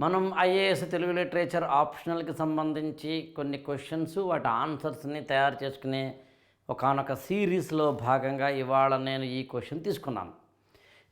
మనం IAS Telugu literature ఆప్షనల్కి సంబంధించి కొన్ని క్వశ్చన్స్ వాటి ఆన్సర్స్ని తయారు చేసుకునే ఒకనొక సిరీస్లో భాగంగా ఇవాళ నేను ఈ క్వశ్చన్ తీసుకున్నాను.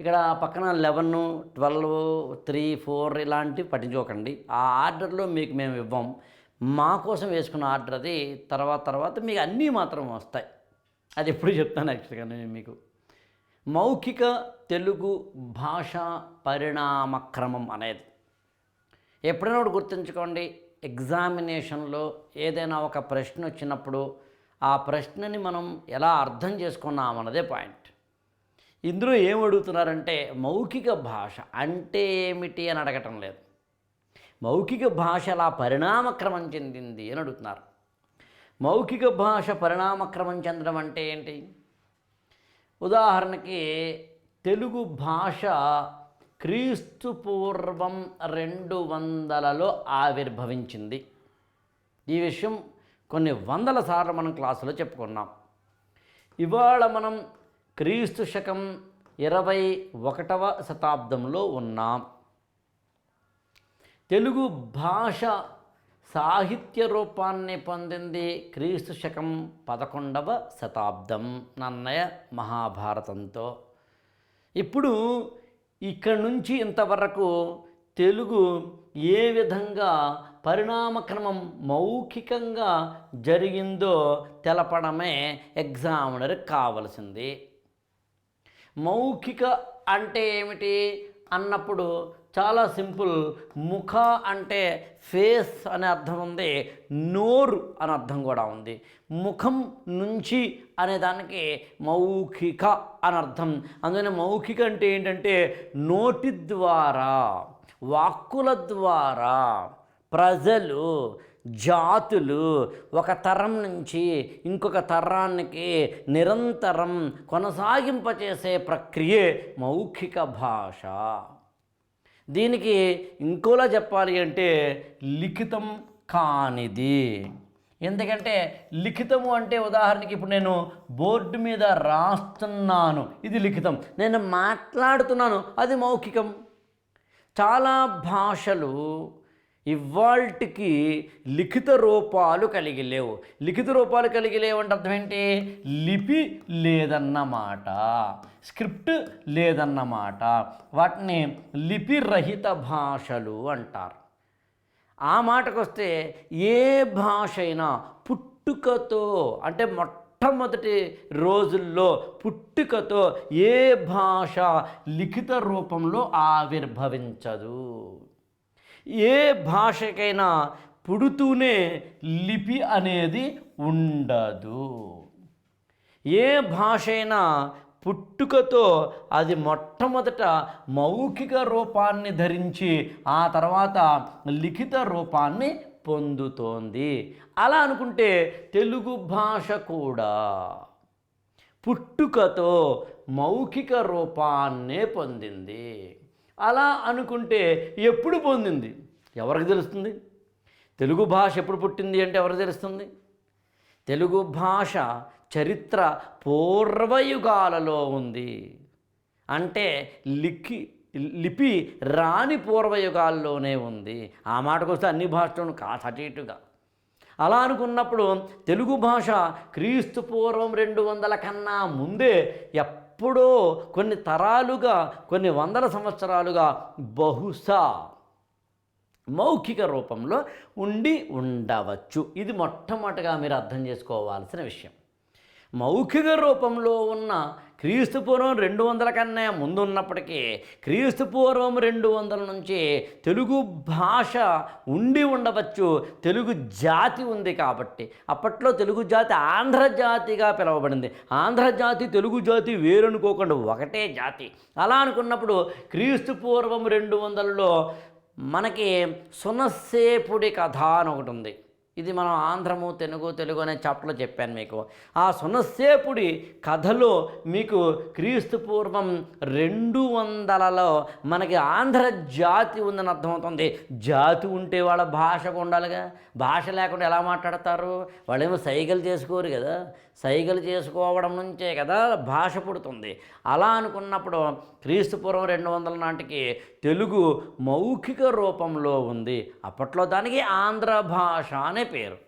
ఇక్కడ పక్కన లెవెన్ ట్వెల్వ్ త్రీ ఫోర్ ఇలాంటివి పట్టించుకోకండి ఆ ఆర్డర్లో మీకు మేము ఇవ్వం. మా కోసం వేసుకున్న ఆర్డర్ అది. తర్వాత తర్వాత మీకు అన్నీ మాత్రం వస్తాయి. అది ఎప్పుడు చెప్తాను యాక్చువల్గా నేను మీకు. మౌఖిక తెలుగు భాషా పరిణామక్రమం అనేది. ఎప్పుడైనా ఒకటి గుర్తుంచుకోండి ఎగ్జామినేషన్లో ఏదైనా ఒక ప్రశ్న వచ్చినప్పుడు ఆ ప్రశ్నని మనం ఎలా అర్థం చేసుకున్నాం అన్నదే పాయింట్. ఇందులో ఏం అడుగుతున్నారంటే మౌఖిక భాష అంటే ఏమిటి అని అడగటం లేదు. మౌఖిక భాష ఎలా పరిణామక్రమం చెందింది అని అడుగుతున్నారు. మౌఖిక భాష పరిణామక్రమం చెందడం అంటే ఏంటి? ఉదాహరణకి తెలుగు భాష క్రీస్తు పూర్వం రెండు వందలలో ఆవిర్భవించింది. ఈ విషయం కొన్ని వందల సార్లు మనం క్లాసులో చెప్పుకున్నాం. ఇవాళ మనం క్రీస్తు శకం ఇరవై ఒకటవ శతాబ్దంలో ఉన్నాం. తెలుగు భాష సాహిత్య రూపాన్ని పొందింది క్రీస్తు శకం పదకొండవ శతాబ్దం. నన్నయ మహాభారతంతో. ఇప్పుడు ఇక్కడ నుంచి ఇంతవరకు తెలుగు ఏ విధంగా పరిణామక్రమం మౌఖికంగా జరిగిందో తెలపడమే ఎగ్జామినర్ కావలసింది. మౌఖిక అంటే ఏమిటి? అన్నప్పుడు చాలా సింపుల్. ముఖ అంటే ఫేస్ అనే అర్థం ఉంది నోరు అనే అర్థం కూడా ఉంది. ముఖం నుంచి అనే దానికి మౌఖిక అని అర్థం. అందుకని మౌఖిక అంటే ఏంటంటే నోటి ద్వారా వాక్కుల ద్వారా ప్రజలు జాతులు ఒక తరం నుంచి ఇంకొక తరానికి నిరంతరం కొనసాగింపచేసే ప్రక్రియే మౌఖిక భాష. దీనికి ఇంకోలా చెప్పాలి అంటే లిఖితం కానిది. ఎందుకంటే లిఖితము అంటే ఉదాహరణకి ఇప్పుడు నేను బోర్డు మీద రాస్తున్నాను ఇది లిఖితం. నేను మాట్లాడుతున్నాను అది మౌఖికం. చాలా భాషలు ఇవాల్టికి లిఖిత రూపాలు కలిగి లేవు. లిఖిత రూపాలు కలిగి లేవు అంటే అర్థం ఏంటి? లిపి లేదన్నమాట స్క్రిప్ట్ లేదన్నమాట వాటిని లిపి రహిత భాషలు అంటారు. ఆ మాటకు వస్తే ఏ భాష అయినా పుట్టుకతో అంటే మొట్టమొదటి రోజుల్లో పుట్టుకతో ఏ భాష లిఖిత రూపంలో ఆవిర్భవించదు. ఏ భాషకైనా పుడుతూనే లిపి అనేది ఉండదు. ఏ భాష అయినా పుట్టుకతో అది మొట్టమొదట మౌఖిక రూపాన్ని ధరించి ఆ తర్వాత లిఖిత రూపాన్ని పొందుతోంది. అలా అనుకుంటే తెలుగు భాష కూడా పుట్టుకతో మౌఖిక రూపాన్నే పొందింది. అలా అనుకుంటే ఎప్పుడు పొందింది? ఎవరికి తెలుస్తుంది? తెలుగు భాష ఎప్పుడు పుట్టింది అంటే ఎవరికి తెలుస్తుంది? తెలుగు భాష చరిత్ర పూర్వయుగాలలో ఉంది. అంటే లిఖి లిపి రాని పూర్వయుగాల్లోనే ఉంది. ఆ మాటకు వస్తే అన్ని భాషలను కాసటేటుగా అలా అనుకున్నప్పుడు తెలుగు భాష క్రీస్తు పూర్వం రెండు వందల కన్నా ముందే ఎప్పుడో కొన్ని తరాలుగా కొన్ని వందల సంవత్సరాలుగా బహుశా మౌఖిక రూపంలో ఉండి ఉండవచ్చు. ఇది మొట్టమొదటిగా మీరు అర్థం చేసుకోవాల్సిన విషయం. మౌఖిక రూపంలో ఉన్న క్రీస్తు పూర్వం రెండు వందల కన్నా ముందు ఉన్నప్పటికీ క్రీస్తు పూర్వం రెండు వందల నుంచి తెలుగు భాష ఉండి ఉండవచ్చు తెలుగు జాతి ఉంది కాబట్టి. అప్పట్లో తెలుగు జాతి ఆంధ్రజాతిగా పిలువబడింది. ఆంధ్రజాతి తెలుగు జాతి వేరనుకోకుండా ఒకటే జాతి. అలా అనుకున్నప్పుడు క్రీస్తు పూర్వం రెండు వందలలో మనకి సునస్సేపుడి కథ అని ఒకటి ఉంది. ఇది మనం ఆంధ్రము తెలుగు తెలుగు అనే చాప్టర్లో చెప్పాను మీకు. ఆ సునస్సేపుడి కథలో మీకు క్రీస్తు పూర్వం రెండు వందలలో మనకి ఆంధ్ర జాతి ఉందని అర్థమవుతుంది. జాతి ఉంటే వాళ్ళ భాషకు ఉండాలిగా. భాష లేకుండా ఎలా మాట్లాడతారు? వాళ్ళేమో సైగలు చేసుకోరు కదా. సైగలు చేసుకోవడం నుంచే కదా భాష పుడుతుంది. అలా అనుకున్నప్పుడు క్రీస్తుపూర్వం రెండు వందల నాటికి తెలుగు మౌఖిక రూపంలో ఉంది. అప్పట్లో దానికి ఆంధ్ర భాష అనే పేరు.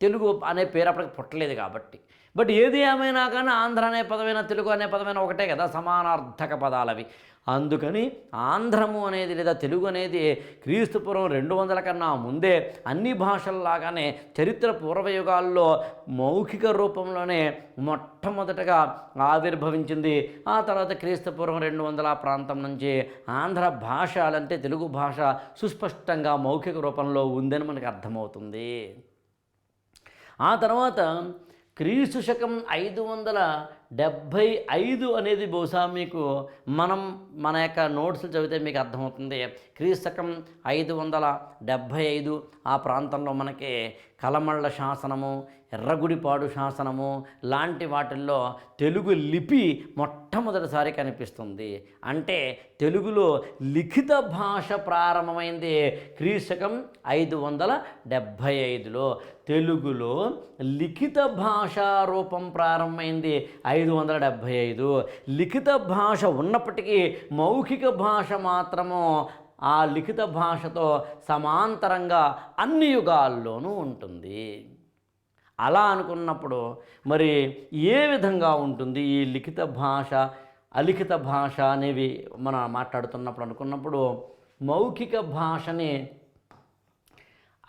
తెలుగు అనే పేరు అప్పటికి పుట్టలేదు కాబట్టి. బట్ ఏది ఏమైనా కానీ ఆంధ్ర అనే పదమైన తెలుగు అనే పదమైన ఒకటే కదా సమానార్థక పదాలవి. అందుకని ఆంధ్రము అనేది లేదా తెలుగు అనేది క్రీస్తుపురం రెండు వందల కన్నా ముందే అన్ని భాషల్లాగానే చరిత్ర పూర్వయుగాల్లో మౌఖిక రూపంలోనే మొట్టమొదటగా ఆవిర్భవించింది. ఆ తర్వాత క్రీస్తుపూర్వం రెండు వందల ప్రాంతం నుంచి ఆంధ్ర భాష అంటే తెలుగు భాష సుస్పష్టంగా మౌఖిక రూపంలో ఉందని మనకు అర్థమవుతుంది. ఆ తర్వాత క్రీస్తు శకం ఐదు వందల డెబ్భై ఐదు అనేది బహుశా మీకు మనం మన యొక్క నోట్స్లు చదివితే మీకు అర్థమవుతుంది. క్రీస్తు శకం ఐదు వందల డెబ్భై ఐదు ఆ ప్రాంతంలో మనకి కలమళ్ళ శాసనము ఎర్రగుడిపాడు శాసనము లాంటి వాటిల్లో తెలుగు లిపి మొట్టమొదటిసారి కనిపిస్తుంది. అంటే తెలుగులో లిఖిత భాష ప్రారంభమైంది క్రీశకం ఐదు వందల డెబ్భై ఐదులో. తెలుగులో లిఖిత భాషా రూపం ప్రారంభమైంది ఐదు వందల డెబ్భై ఐదు. లిఖిత భాష ఉన్నప్పటికీ మౌఖిక భాష మాత్రము ఆ లిఖిత భాషతో సమాంతరంగా అన్ని యుగాల్లోనూ ఉంటుంది. అలా అనుకున్నప్పుడు మరి ఏ విధంగా ఉంటుంది ఈ లిఖిత భాష అలిఖిత భాష అనేవి మనం మాట్లాడుతున్నప్పుడు అనుకున్నప్పుడు మౌఖిక భాషని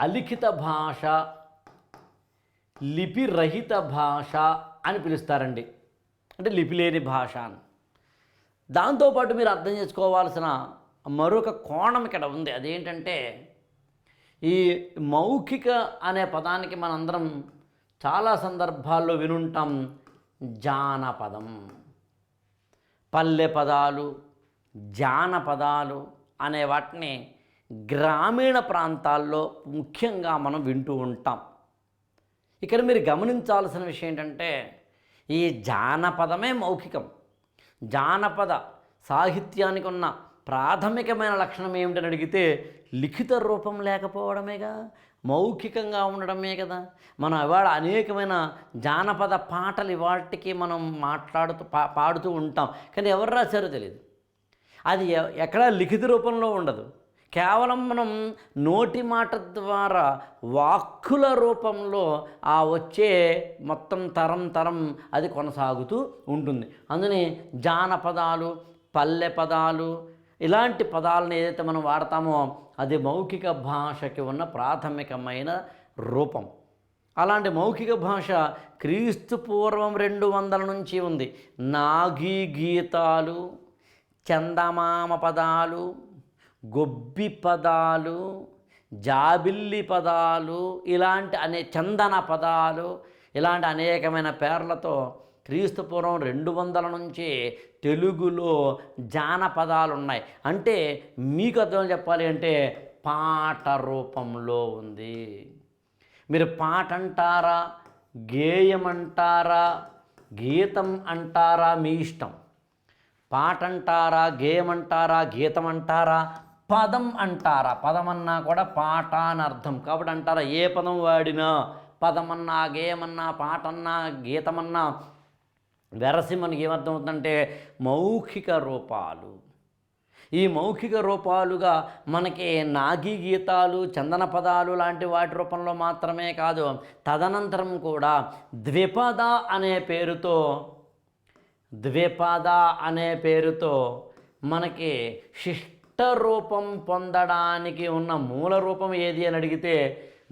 అలిఖిత భాష లిపిరహిత భాష అని పిలుస్తారండి. అంటే లిపి లేని భాష అని. దాంతోపాటు మీరు అర్థం చేసుకోవాల్సిన మరొక కోణం ఇక్కడ ఉంది. అదేంటంటే ఈ మౌఖిక అనే పదానికి మనందరం చాలా సందర్భాల్లో వినుంటాం జానపదం. పల్లె పదాలు జానపదాలు అనే వాటిని గ్రామీణ ప్రాంతాల్లో ముఖ్యంగా మనం వింటూ ఉంటాం. ఇక్కడ మీరు గమనించాల్సిన విషయం ఏంటంటే ఈ జానపదమే మౌఖికం. జానపద సాహిత్యానికి ఉన్న ప్రాథమికమైన లక్షణం ఏమిటని అడిగితే లిఖిత రూపం లేకపోవడమేగా మౌఖికంగా ఉండడమే కదా. మనం ఇవాళ అనేకమైన జానపద పాటలు ఇవాటికి మనం మాట్లాడుతూ పా పాడుతూ ఉంటాం. కానీ ఎవరు రాశారో తెలియదు అది ఎక్కడా లిఖిత రూపంలో ఉండదు. కేవలం మనం నోటి మాట ద్వారా వాక్కుల రూపంలో ఆ వచ్చే మొత్తం తరం తరం అది కొనసాగుతూ ఉంటుంది. అందుని జానపదాలు పల్లె పదాలు ఇలాంటి పదాలను ఏదైతే మనం వాడతామో అది మౌఖిక భాషకి ఉన్న ప్రాథమికమైన రూపం. అలాంటి మౌఖిక భాష క్రీస్తు పూర్వం రెండు వందల నుంచి ఉంది. నాగీ గీతాలు చందమామ పదాలు గొబ్బి పదాలు జాబిల్లి పదాలు ఇలాంటి అనే చందన పదాలు ఇలాంటి అనేకమైన పేర్లతో క్రీస్తు పూర్వం రెండు వందల నుంచి తెలుగులో జానపదాలు ఉన్నాయి అంటే మీకు అర్థం చెప్పాలి అంటే పాట రూపంలో ఉంది. మీరు పాట అంటారా గేయం అంటారా గీతం అంటారా మీ ఇష్టం? పాట అంటారా గేయం అంటారా గీతం అంటారా పదం అంటారా? పదం అన్నా కూడా పాట అని అర్థం. కాబట్టి అంటారా ఏ పదం వాడినా? పదమన్నా గేయమన్నా పాటన్నా గీతమన్నా వెరసి మనకి ఏమర్థమవుతుందంటే మౌఖిక రూపాలు. ఈ మౌఖిక రూపాలుగా మనకి నాగీ గీతాలు చందన పదాలు లాంటి వాటి రూపంలో మాత్రమే కాదు తదనంతరం కూడా ద్విపద అనే పేరుతో ద్విపద అనే పేరుతో మనకి శిష్ట రూపం పొందడానికి ఉన్న మూల రూపం ఏది అని అడిగితే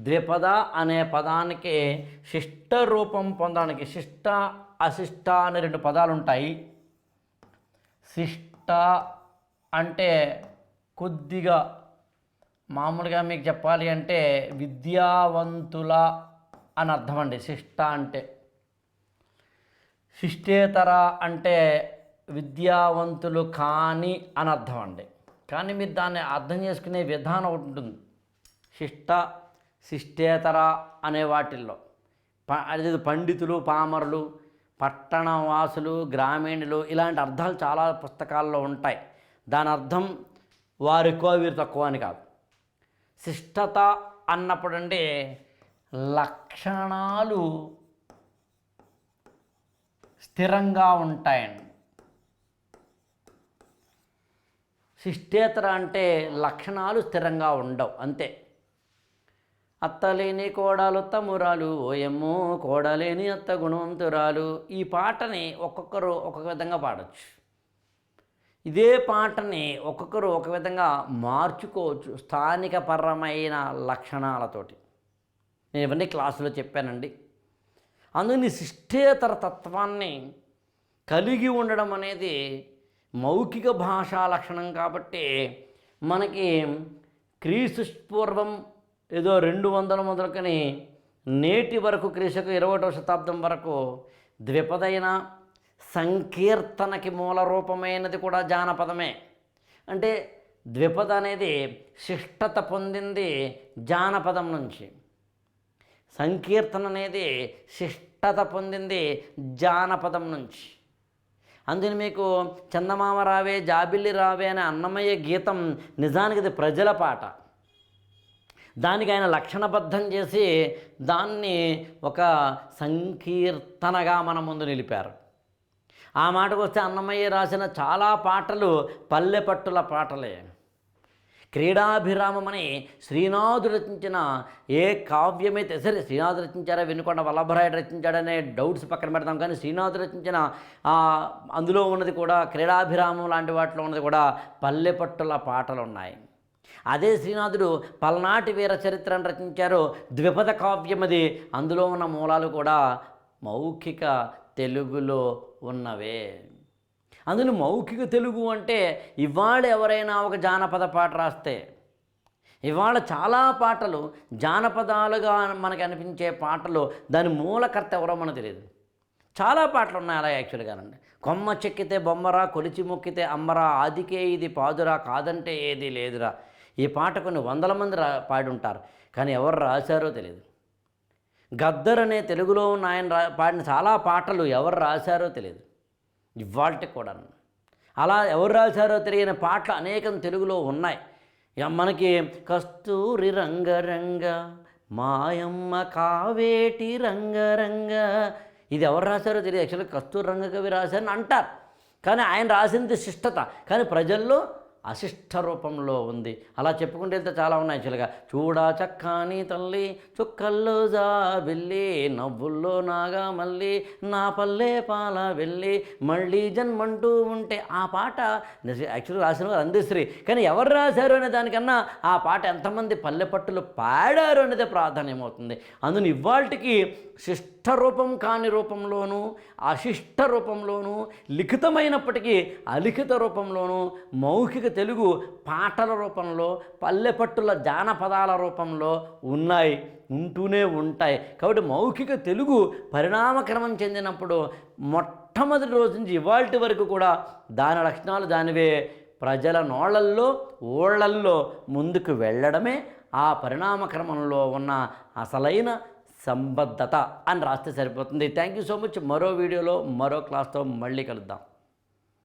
ద్విపద అనే పదానికి శిష్ట రూపం పొందడానికి శిష్ట అశిష్ట అనే రెండు పదాలు ఉంటాయి శిష్ట అంటే కొద్దిగా మామూలుగా మీకు చెప్పాలి అంటే విద్యావంతుల అని అర్థం అండి శిష్ట అంటే శిష్టేతర అంటే విద్యావంతులు కాని అని అర్థం అండి కానీ మీరు దాన్ని అర్థం చేసుకునే విధానం ఒకటి ఉంటుంది. శిష్ట శిష్టేతర అనే వాటిల్లో ప- అదే పండితులు పామరులు పట్టణవాసులు గ్రామీణులు ఇలాంటి అర్థాలు చాలా పుస్తకాల్లో ఉంటాయి. దాని అర్థం వారు ఎక్కువ వీరు తక్కువ అని కాదు. శిష్టత అన్నప్పుడంటే లక్షణాలు స్థిరంగా ఉంటాయండి. శిష్టేతర అంటే లక్షణాలు స్థిరంగా ఉండవు అంతే. అత్తలేని కోడలు తమురాలు ఓయమ్మో కోడలేని అత్త గుణవంతురాలు. ఈ పాటని ఒక్కొక్కరు ఒక్కొక్క విధంగా పాడచ్చు. ఇదే పాటని ఒక్కొక్కరు ఒక విధంగా మార్చుకోవచ్చు స్థానిక పరమైన లక్షణాలతోటి. నేను ఇవన్నీ క్లాసులో చెప్పానండి. అందుకని శిష్టేతర తత్వాన్ని కలిగి ఉండడం అనేది మౌఖిక భాషా లక్షణం కాబట్టి మనకి క్రీస్తు పూర్వం ఏదో రెండు వందల మొదలుకొని నేటి వరకు క్రీశకు ఇరవటో శతాబ్దం వరకు ద్విపదైన సంకీర్తనకి మూల రూపమైనది కూడా జానపదమే. అంటే ద్విపద అనేది శిష్టత పొందింది జానపదం నుంచి. సంకీర్తన అనేది శిష్టత పొందింది జానపదం నుంచి. అందుకని మీకు చందమామ రావే జాబిల్లి రావే అనే అన్నమయ్య గీతం నిజానికి ఇది ప్రజల పాట. దానికి ఆయన లక్షణబద్ధం చేసి దాన్ని ఒక సంకీర్తనగా మన ముందు నిలిపారు. ఆ మాటకు వస్తే అన్నమయ్య రాసిన చాలా పాటలు పల్లెపట్టుల పాటలే. క్రీడాభిరామమని శ్రీనాథుడు రచించిన ఏ కావ్యమైతే సరే శ్రీనాథుడు రచించారా వినుకొండ వల్లభరాయుడు రచించాడనే డౌట్స్ పక్కన పెడతాం. కానీ శ్రీనాథుడు రచించిన ఆ, అందులో ఉన్నది కూడా క్రీడాభిరామం లాంటి వాటిలో ఉన్నది కూడా పల్లెపట్టుల పాటలు ఉన్నాయి అదే శ్రీనాథుడు పల్నాటి వీర చరిత్రను రచించారు. ద్విపద కావ్యం అది అందులో ఉన్న మూలాలు కూడా మౌఖిక తెలుగులో ఉన్నవే. అందులో మౌఖిక తెలుగు అంటే ఇవాళ ఎవరైనా ఒక జానపద పాట రాస్తే ఇవాళ చాలా పాటలు జానపదాలుగా మనకు అనిపించే పాటలు దాని మూలకర్త ఎవరో మనకు తెలియదు. చాలా పాటలు ఉన్నాయి అలా యాక్చువల్గానండి కొమ్మ చెక్కితే బొమ్మరా కొలిచి మొక్కితే అమ్మరా ఆదికే ఇది పాదురా కాదంటే ఏది లేదురా. ఈ పాట కొన్ని వందల మంది రా పాడి ఉంటారు కానీ ఎవరు రాశారో తెలియదు గద్దర్ అనే తెలుగులో ఉన్న ఆయన రా పాడిన చాలా పాటలు ఎవరు రాశారో తెలియదు ఇవాళకి కూడా అలా ఎవరు రాశారో తెలియని పాటలు అనేకం తెలుగులో ఉన్నాయి. మనకి కస్తూరి రంగరంగ మాయమ్మ కావేటి రంగరంగ ఇది ఎవరు రాశారో తెలియదు. యాక్చువల్గా కస్తూరి రంగ కవి రాశారని అంటారు. కానీ ఆయన రాసింది శిష్టత. కానీ ప్రజల్లో అశిష్ట రూపంలో ఉంది. అలా చెప్పుకుంటే వెళ్తే చాలా ఉన్నాయి యాక్చువల్గా. చూడా చక్కాని తల్లి చుక్కల్లో జాబిల్లి నవ్వుల్లో నాగా మళ్ళీ నా పల్లె పాల వెళ్ళి మళ్ళీ జన్మంటూ ఉంటే ఆ పాట యాక్చువల్గా రాసిన వారు అందశ్రీ కానీ ఎవరు రాశారు అనే దానికన్నా ఆ పాట ఎంతమంది పల్లె పట్టులు పాడారు అనేది ప్రాధాన్యమవుతుంది. అందుని ఇవాళకి శిష్ట రూపం కాని రూపంలోనూ అశిష్ట రూపంలోనూ లిఖితమైనప్పటికీ అలిఖిత రూపంలోనూ మౌఖిక తెలుగు పాటల రూపంలో పల్లెపట్టుల జానపదాల రూపంలో ఉన్నాయి ఉంటూనే ఉంటాయి. కాబట్టి మౌఖిక తెలుగు పరిణామక్రమం చెందినప్పుడు మొట్టమొదటి రోజు నుంచి ఇవాల్టి వరకు కూడా దాని లక్షణాలు దానివే. ప్రజల నోళ్ళల్లో ఓళ్ళల్లో ముందుకు వెళ్ళడమే ఆ పరిణామక్రమంలో ఉన్న అసలైన సంబద్ధత అని రాస్తే సరిపోతుంది. థ్యాంక్ యూ సో మచ్ మరో వీడియోలో మరో క్లాస్తో మళ్ళీ కలుద్దాం.